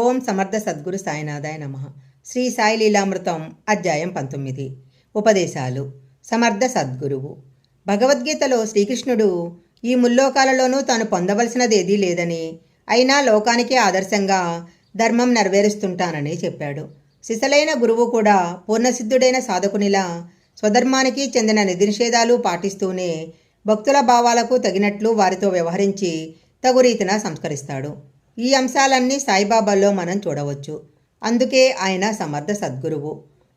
ఓం సమర్థ సద్గురు సాయినాథాయ నమ. శ్రీ సాయి లీలామృతం అధ్యాయం పంతొమ్మిది. ఉపదేశాలు. సమర్థ సద్గురువు. భగవద్గీతలో శ్రీకృష్ణుడు ఈ ముల్లోకాలలోనూ తాను పొందవలసినది ఏదీ లేదని అయినా లోకానికే ఆదర్శంగా ధర్మం నెరవేరుస్తుంటానని చెప్పాడు. సిసలైన గురువు కూడా పూర్ణసిద్ధుడైన సాధకునిలా స్వధర్మానికి చెందిన నిధినిషేధాలు పాటిస్తూనే భక్తుల భావాలకు తగినట్లు వారితో వ్యవహరించి తగు రీతిన సంస్కరిస్తాడు. ఈ అంశాలన్నీ సాయిబాబాలో మనం చూడవచ్చు. అందుకే ఆయన సమర్థ సద్గురువు.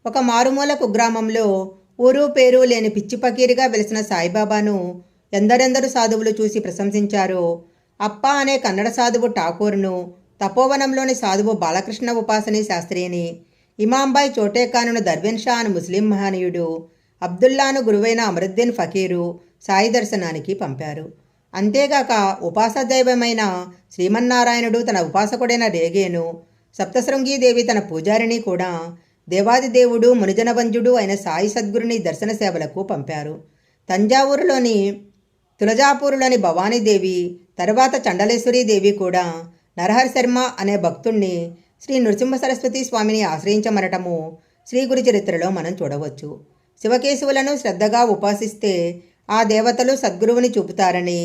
ఒక మారుమూల కుగ్రామంలో ఊరు పేరు లేని పిచ్చి పకీరిగా వెలిసిన సాయిబాబాను ఎందరెందరు సాధువులు చూసి ప్రశంసించారో అప్ప అనే కన్నడ సాధువు ఠాకూర్ను తపోవనంలోని సాధువు బాలకృష్ణ ఉపాసని శాస్త్రిని ఇమాంబాయ్ చోటేకానును దర్వెన్ షా అని ముస్లిం మహనీయుడు అబ్దుల్లాను గురువైన అమరుద్దీన్ ఫకీరు సాయి దర్శనానికి పంపారు. అంతేగాక ఉపాసదైవమైన శ్రీమన్నారాయణుడు తన ఉపాసకుడైన రేగేను సప్తశృంగీదేవి తన పూజారిని కూడా దేవాది దేవుడు మునిజనవంజుడు అయిన సాయి సద్గురుని దర్శన సేవలకు పంపారు. తంజావూరులోని తులజాపూరులోని భవానీదేవి తరువాత చండలేశ్వరీదేవి కూడా నరహరి శర్మ అనే భక్తుణ్ణి శ్రీ నృసింహ సరస్వతి స్వామిని ఆశ్రయించమనటము శ్రీ గురు చరిత్రలో మనం చూడవచ్చు. శివకేశవులను శ్రద్ధగా ఉపాసిస్తే ఆ దేవతలు సద్గురువుని చూపుతారని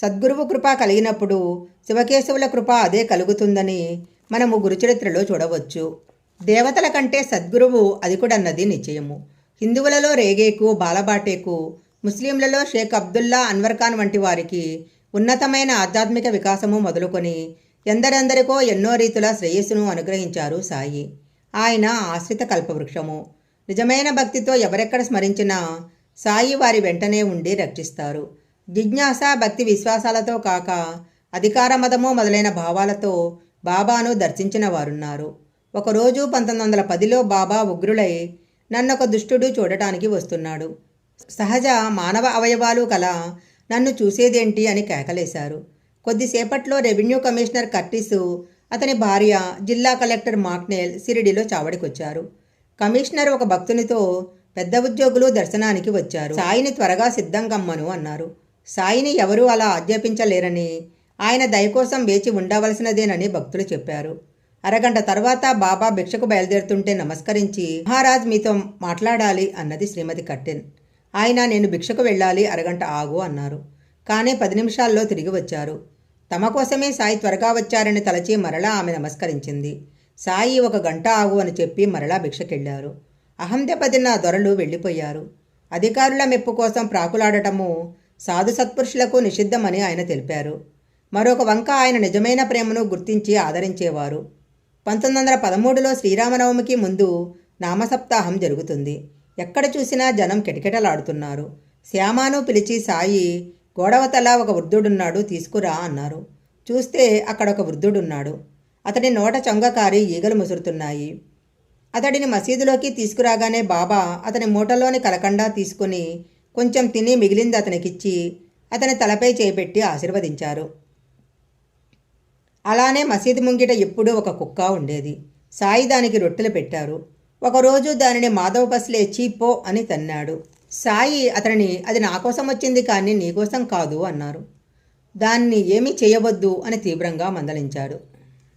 సద్గురువు కృప కలిగినప్పుడు శివకేశవుల కృప అదే కలుగుతుందని మనము గురుచరిత్రలో చూడవచ్చు. దేవతల కంటే సద్గురువు అధికుడన్నది నిశ్చయము. హిందువులలో రేగేకు బాలబాటేకు ముస్లింలలో షేక్ అబ్దుల్లా అన్వర్ ఖాన్ వంటి వారికి ఉన్నతమైన ఆధ్యాత్మిక వికాసము మొదలుకొని ఎందరెందరికో ఎన్నో రీతుల శ్రేయస్సును అనుగ్రహించారు సాయి. ఆయన ఆశ్రిత కల్పవృక్షము. నిజమైన భక్తితో ఎవరెక్కడ స్మరించినా సాయి వారి వెంటనే ఉండి రక్షిస్తారు. జిజ్ఞాస భక్తి విశ్వాసాలతో కాక అధికార మదము మొదలైన భావాలతో బాబాను దర్శించిన వారున్నారు. ఒకరోజు పంతొమ్మిది వందల పదిలో బాబా ఉగ్రులై నన్నొక దుష్టుడు చూడటానికి వస్తున్నాడు. సహజ మానవ అవయవాలు కల నన్ను చూసేదేంటి అని కేకలేశారు. కొద్దిసేపట్లో రెవెన్యూ కమిషనర్ కర్టిసు అతని భార్య జిల్లా కలెక్టర్ మాక్నేల్ సిరిడిలో చావడికొచ్చారు. కమిషనర్ ఒక భక్తునితో పెద్ద ఉద్యోగులు దర్శనానికి వచ్చారు. సాయిని త్వరగా సిద్ధం కమ్మను అన్నారు. సాయిని ఎవరూ అలా ఆజ్ఞాపించలేరని ఆయన దయ కోసం వేచి ఉండవలసినదేనని భక్తులు చెప్పారు. అరగంట తర్వాత బాబా భిక్షకు బయలుదేరుతుంటే నమస్కరించి మహారాజ్ మీతో మాట్లాడాలి అన్నది శ్రీమతి కట్టెన్. ఆయన నేను భిక్షకు వెళ్ళాలి అరగంట ఆగు అన్నారు. కానీ పది నిమిషాల్లో తిరిగి వచ్చారు. తమ కోసమే సాయి త్వరగా వచ్చారని తలచి మరలా ఆమె నమస్కరించింది. సాయి ఒక గంట ఆగు అని చెప్పి మరలా భిక్షకెళ్ళారు అహం దొరలు వెళ్ళిపోయారు. అధికారుల మెప్పు కోసం ప్రాకులాడటము సాధు సత్పురుషులకు నిషిద్ధమని ఆయన తెలిపారు. మరొక వంక ఆయన నిజమైన ప్రేమను గుర్తించి ఆదరించేవారు. పంతొమ్మిది వందల పదమూడులో శ్రీరామనవమికి ముందు నామసప్తాహం జరుగుతుంది. ఎక్కడ చూసినా జనం కిటకిటలాడుతున్నారు. శ్యామాను పిలిచి సాయి గోడవతల ఒక వృద్ధుడున్నాడు తీసుకురా అన్నారు. చూస్తే అక్కడ ఒక వృద్ధుడున్నాడు. అతడి నోట చొంగకారి ఈగలు ముసురుతున్నాయి. అతడిని మసీదులోకి తీసుకురాగానే బాబా అతని మూటలోని కలకండా తీసుకుని కొంచెం తిని మిగిలింది అతనికిచ్చి అతని తలపై చేపెట్టి ఆశీర్వదించారు. అలానే మసీదు ముంగిట ఎప్పుడూ ఒక కుక్క ఉండేది. సాయి దానికి రొట్టెలు పెట్టారు. ఒకరోజు దానిని మాధవ పసిలే చీపో అని తన్నాడు. సాయి అతనిని అది నా కోసం వచ్చింది కానీ నీకోసం కాదు అన్నారు. దాన్ని ఏమీ చేయవద్దు అని తీవ్రంగా మందలించాడు.